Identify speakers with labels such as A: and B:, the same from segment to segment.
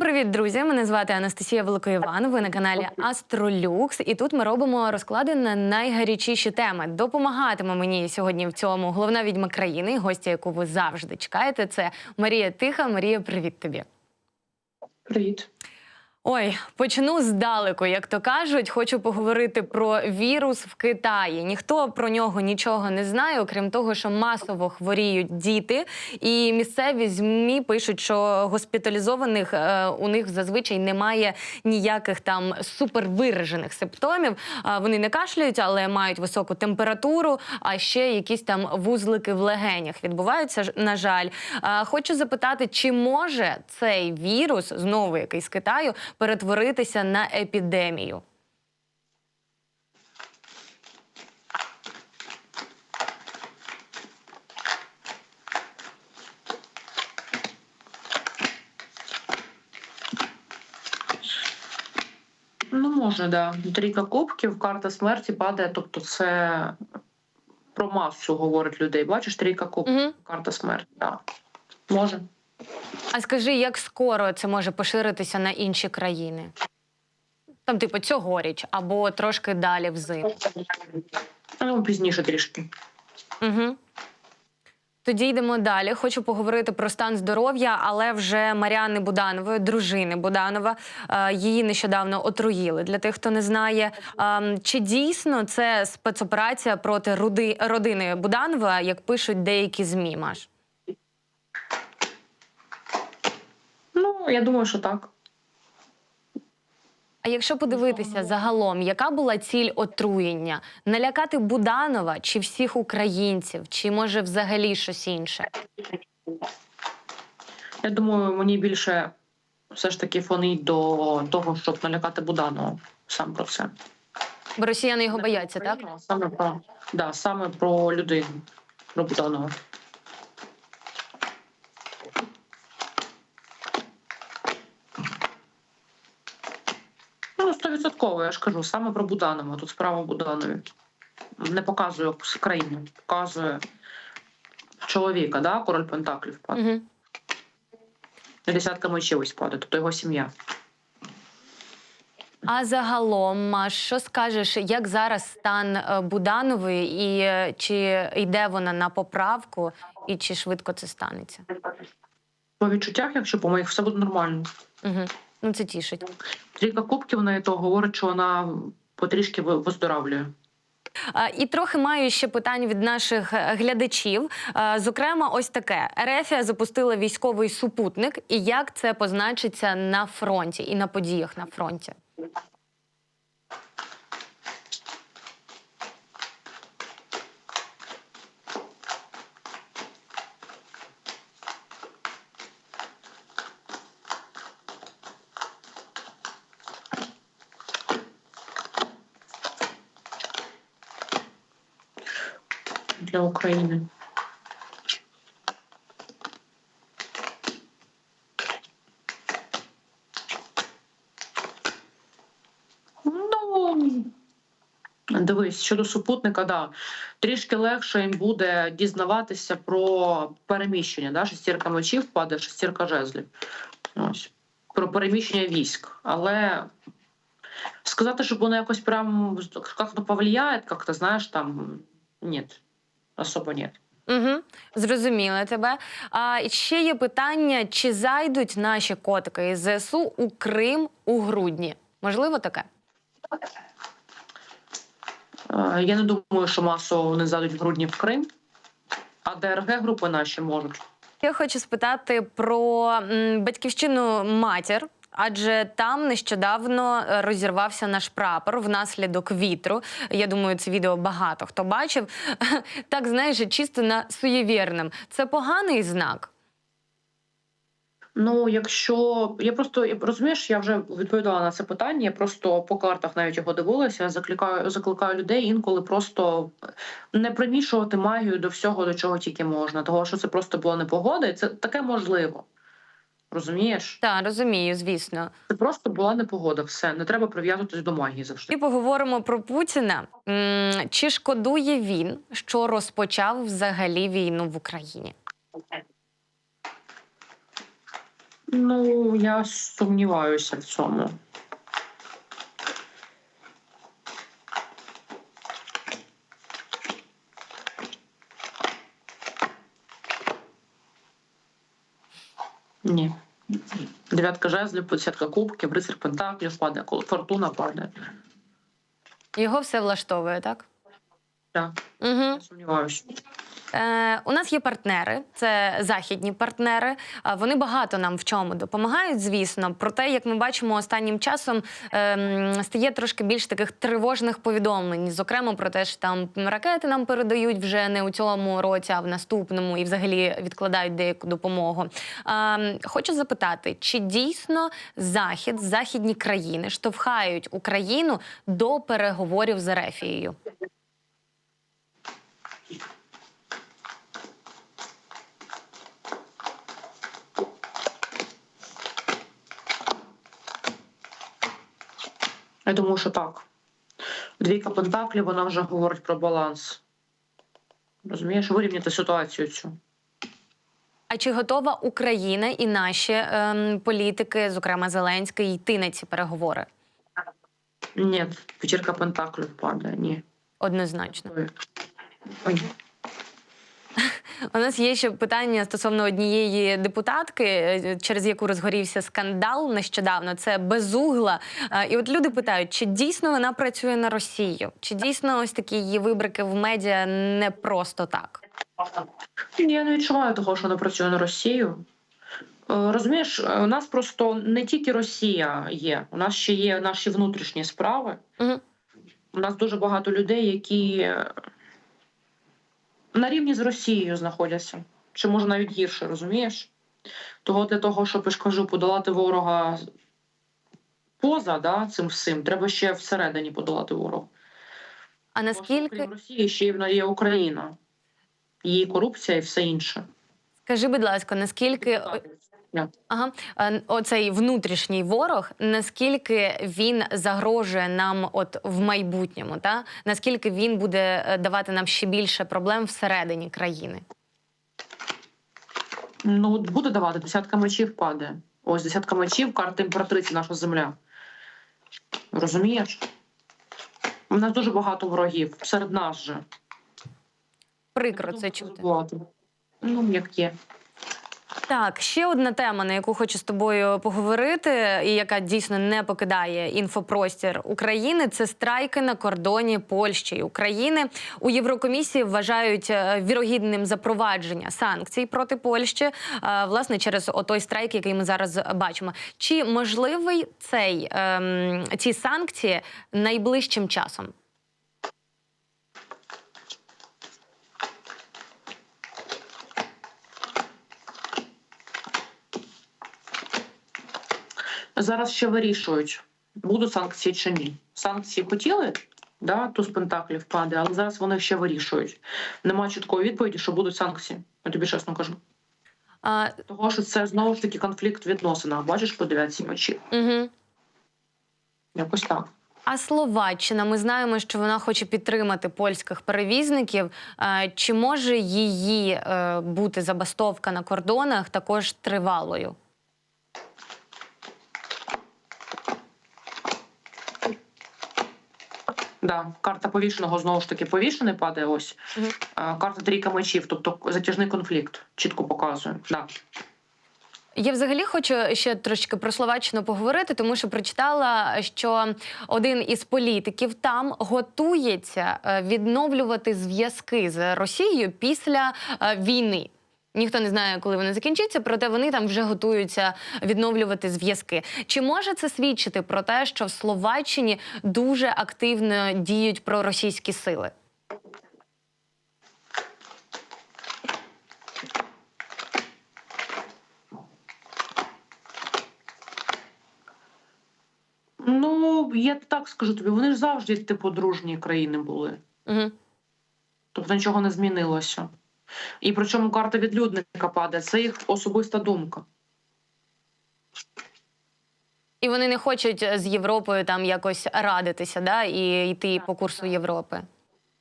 A: привіт, друзі! Мене звати Анастасія Великоїван. Ви на каналі Астролюкс. І тут ми робимо розклади на найгарячіші теми. Допомагатиме мені сьогодні в цьому головна відьма країни, гостя, яку ви завжди чекаєте. Це Марія Тиха. Марія, привіт тобі.
B: Привіт.
A: Ой, почну здалеку, як то кажуть. Хочу поговорити про вірус в Китаї. Ніхто про нього нічого не знає, окрім того, що масово хворіють діти. І місцеві змі пишуть, що госпіталізованих е, у них зазвичай немає ніяких там супервиражених симптомів. А вони не кашляють, але мають високу температуру, а ще якісь там вузлики в легенях відбуваються. На жаль, А, хочу запитати, чи може цей вірус знову який з Китаю перетворитися на епідемію?
B: Ну, може, да. Трійка кубків, карта смерті падає, тобто це про масу говорить людей. Бачиш, трійка кубків,
A: Угу.
B: карта смерті. Да. Може.
A: А скажи, як скоро це може поширитися на інші країни? Там, типу, цьогоріч або трошки далі взимку.
B: Ну, пізніше трішки.
A: Угу. Тоді йдемо далі. Хочу поговорити про стан здоров'я, але вже Маріани Буданової, дружини Буданова. Е, Її нещодавно отруїли. Для тих, хто не знає, Ем, чи дійсно це спецоперація проти родини Буданова, як пишуть деякі змі, Маш?
B: Ну, я думаю, що так.
A: А якщо подивитися загалом, яка була ціль отруєння? Налякати Буданова чи всіх українців, чи може взагалі щось інше?
B: Я думаю, мені більше все ж таки фонить до того, щоб налякати Буданова. Сам про це.
A: Бо росіяни його бояться, так?
B: Саме про, да, саме про людину, про Буданова. Ну, стовідсотково, я ж кажу, саме про Буданова. Тут справа Буданові. Не показує країну, показує чоловіка, да? король Пентаклів падає.
A: Угу.
B: Десятка мечів ось падає, тобто його сім'я.
A: А загалом, Маш, що скажеш, як зараз стан е, Буданової, і е, чи йде вона на поправку, і чи швидко це станеться?
B: По відчуттях, якщо по моїх, все буде нормально.
A: Угу. Ну це тішить.
B: Трійка кубків на то говорить, що вона потрішки ви- виздоравлює.
A: І трохи маю ще питань від наших е, глядачів. Зокрема, ось таке: Ерефія запустила військовий супутник, і як це позначиться на фронті і на подіях на фронті?
B: для України. Ну, дивись, щодо супутника, да. Трішки легше їм буде дізнаватися про переміщення. Да? Шестірка мечів падає, шестірка жезлів. Ось. Про переміщення військ. Але сказати, щоб воно якось прям как-то повлияет, как-то, знаєш, там, нет особо нет.
A: Угу, зрозуміла тебе. А ще є питання: чи зайдуть наші котики із ЗСУ у Крим у грудні? Можливо, таке?
B: Е, Я не думаю, що масово вони зайдуть в грудні в Крим, а ДРГ групи наші можуть.
A: Я хочу спитати про батьківщину матір. Адже там нещодавно е, розірвався наш прапор внаслідок вітру. Я думаю, це відео багато хто бачив. Так знаєш, чисто на суєвірним. Це поганий знак.
B: Ну, якщо я просто розумієш, я вже відповідала на це питання. Я просто по картах навіть його дивилася. Закликаю, закликаю людей інколи просто не примішувати магію до всього, до чого тільки можна. Того, що це просто була непогода, і це таке можливо. Розумієш?
A: Так, розумію, звісно.
B: Це просто була непогода. Все, не треба прив'язуватись до магії завжди.
A: І поговоримо про Путіна. Чи шкодує він, що розпочав взагалі війну в Україні?
B: Ну, я сумніваюся в цьому. Ні. Дев'ятка жезлів, десятка кубків, рицар пентаклів падає, фортуна падає.
A: Його все влаштовує, так?
B: Так,
A: Угу.
B: я сумніваюся.
A: Е, у нас є партнери, це західні партнери. Вони багато нам в чому допомагають, звісно. Проте, як ми бачимо, останнім часом ем, стає трошки більш таких тривожних повідомлень, зокрема про те, що там ракети нам передають вже не у цьому році, а в наступному, і взагалі відкладають деяку допомогу. Ем, хочу запитати, чи дійсно захід, західні країни штовхають Україну до переговорів з Ерефією?
B: Я думаю, що так. Двійка пентаклів, вона вже говорить про баланс. Розумієш, вирівняти ситуацію цю.
A: А чи готова Україна і наші ем, політики, зокрема Зеленський, йти на ці переговори?
B: Ні, п'ятірка пентаклів падає, ні.
A: Однозначно.
B: Ой.
A: У нас є ще питання стосовно однієї депутатки, е, через яку розгорівся скандал нещодавно. Це безугла. Е, І от люди питають, чи дійсно вона працює на Росію? Чи дійсно ось такі її вибрики в медіа не просто так?
B: Я не відчуваю того, що вона працює на Росію. Е, Розумієш, у нас просто не тільки Росія є, у нас ще є наші внутрішні справи.
A: Угу.
B: У нас дуже багато людей, які на рівні з Росією знаходяться, чи може навіть гірше, розумієш? Того для того, щоб я ж кажу, подолати ворога поза да, цим всім, треба ще всередині подолати ворога.
A: А
B: Тому
A: наскільки
B: Крім Росії ще й є Україна, її корупція і все інше.
A: скажи, будь ласка, наскільки Ага, Е, оцей внутрішній ворог, наскільки він загрожує нам, от в майбутньому, та наскільки він буде е, давати нам ще більше проблем всередині країни?
B: Ну, буде давати, десятка мечів падає. Ось десятка мечів, карта імператриці, наша земля. Розумієш? У нас дуже багато ворогів серед нас же.
A: Прикро це чути.
B: багато. Ну, як є.
A: Так, ще одна тема, на яку хочу з тобою поговорити, і яка дійсно не покидає інфопростір України. Це страйки на кордоні Польщі і України. У Єврокомісії вважають е, вірогідним запровадження санкцій проти Польщі, е, власне, через отой страйк, який ми зараз бачимо. Чи можливий цей ем, ці санкції найближчим часом?
B: Зараз ще вирішують, будуть санкції чи ні. Санкції хотіли, да, туз пентаклів падає, але зараз вони ще вирішують. Немає чіткої відповіді, що будуть санкції. Я тобі чесно кажу.
A: А,
B: Того, що це знову ж таки конфлікт в відносинах. Бачиш по дев'ятці
A: угу.
B: Якось так.
A: А Словаччина, ми знаємо, що вона хоче підтримати польських перевізників. Чи може її е, бути забастовка на кордонах також тривалою?
B: Да, карта повішеного знову ж таки повішений падає. Ось
A: Мгм.
B: А, карта трійка мечів, тобто затяжний конфлікт. Чітко показує. Да.
A: Я взагалі хочу ще трошки про Словаччину поговорити, тому що прочитала, що один із політиків там готується е, відновлювати зв'язки з Росією після е, війни. Ніхто не знає, коли вони закінчаться, проте вони там вже готуються відновлювати зв'язки. Чи може це свідчити про те, що в Словаччині дуже активно діють проросійські сили?
B: Ну, я так скажу тобі, вони ж завжди типу дружні країни були.
A: Угу.
B: Тобто нічого не змінилося. І причому карта відлюдника падає, це їх особиста думка.
A: І вони не хочуть з Європою там якось радитися, да, і йти по курсу Європи.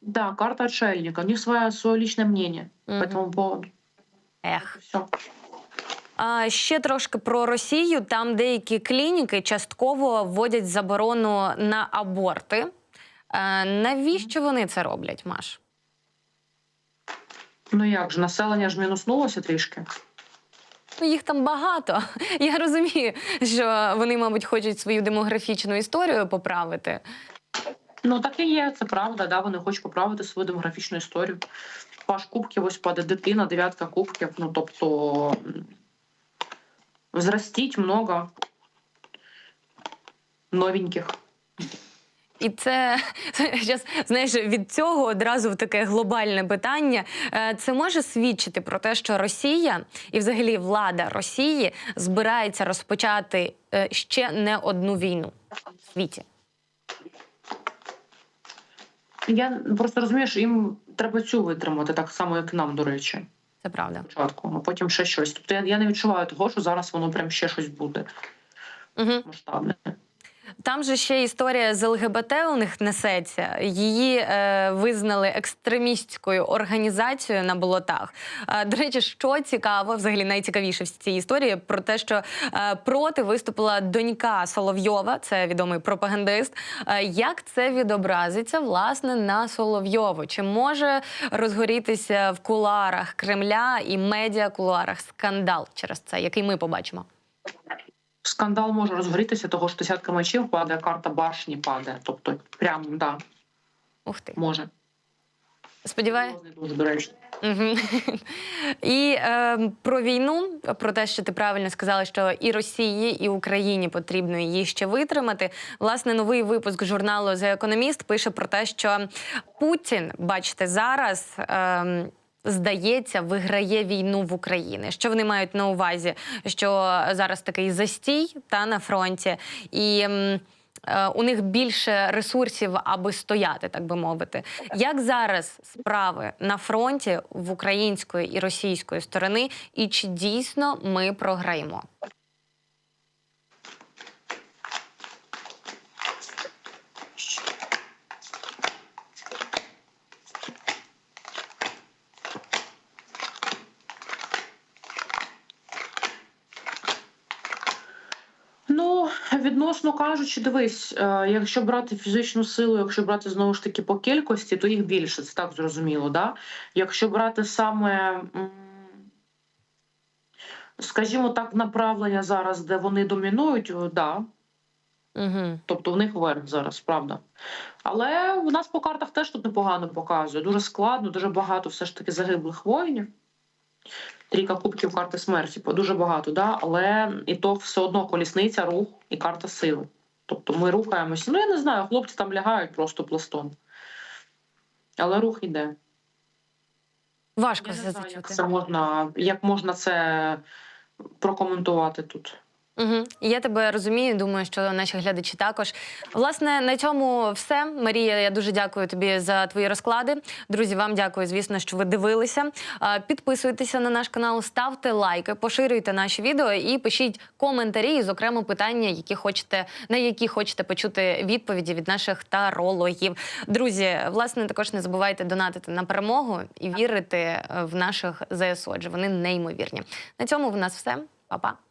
B: Да, карта отшельника, у них своє, своє личне мнение
A: Мгм.
B: по этому поводу.
A: Ех.
B: Все.
A: А ще трошки про Росію. Там деякі клініки частково вводять заборону на аборти. Е, навіщо вони це роблять, Маш?
B: Ну як же, населення ж мінуснулося трішки.
A: Ну, їх там багато. Я розумію, що вони, мабуть, хочуть свою демографічну історію поправити.
B: Ну так і є, це правда. Да, вони хочуть поправити свою демографічну історію. Паш кубків ось паде дитина, дев'ятка кубків. Ну тобто зростіть много новеньких.
A: І це зараз, знаєш, від цього одразу в таке глобальне питання. Е, Це може свідчити про те, що Росія і взагалі влада Росії збирається розпочати е, ще не одну війну в світі.
B: Я просто розумію, що їм треба цю витримати, так само, як нам, до речі,
A: Це правда.
B: спочатку, а потім ще щось. Тобто я, я не відчуваю того, що зараз воно прям ще щось буде
A: Угу.
B: масштабне.
A: Там же ще історія з ЛГБТ у них несеться. Її е, визнали екстремістською організацією на болотах. Е, до речі, що цікаво, взагалі найцікавіше в цій історії про те, що е, проти виступила донька Соловйова, це відомий пропагандист. Е, як це відобразиться власне на Соловйову? Чи може розгорітися в кулуарах Кремля і медіа кулуарах скандал через це, який ми побачимо?
B: Скандал може розгорітися, того що десятка мечів падає, карта башні падає. Тобто, прям да,
A: Ух ти,
B: може.
A: сподіваюся. Угу. І е, про війну, про те, що ти правильно сказала, що і Росії, і Україні потрібно її ще витримати. Власне, новий випуск журналу The Economist пише про те, що Путін, бачите, зараз. Е, Здається, виграє війну в Україні. Що вони мають на увазі? Що зараз такий застій та на фронті, і е, у них більше ресурсів, аби стояти, так би мовити. Як зараз справи на фронті в української і російської сторони, і чи дійсно ми програємо?
B: Ну, відносно кажучи, дивись, е, якщо брати фізичну силу, якщо брати знову ж таки по кількості, то їх більше, це так зрозуміло. Да? Якщо брати саме, скажімо так, направлення зараз, де вони домінують, да,
A: Угу.
B: тобто в них верх зараз, правда. Але в нас по картах теж тут непогано показує. Дуже складно, дуже багато все ж таки загиблих воїнів. Трійка кубків карти смерті, бо дуже багато, да? але і то все одно колісниця, рух і карта сили. Тобто ми рухаємося. Ну, я не знаю, хлопці там лягають просто пластом. Але рух йде.
A: Важко
B: Я не знаю, як це можна, як можна це прокоментувати тут.
A: Угу. Я тебе розумію. Думаю, що наші глядачі також. Власне, на цьому все. Марія, я дуже дякую тобі за твої розклади. Друзі, вам дякую, звісно, що ви дивилися. Підписуйтеся на наш канал, ставте лайки, поширюйте наші відео і пишіть коментарі, і, зокрема, питання, які хочете, на які хочете почути відповіді від наших тарологів. Друзі, власне, також не забувайте донатити на перемогу і вірити е, в наших ЗСУ, адже вони неймовірні. На цьому в нас все. Па-па.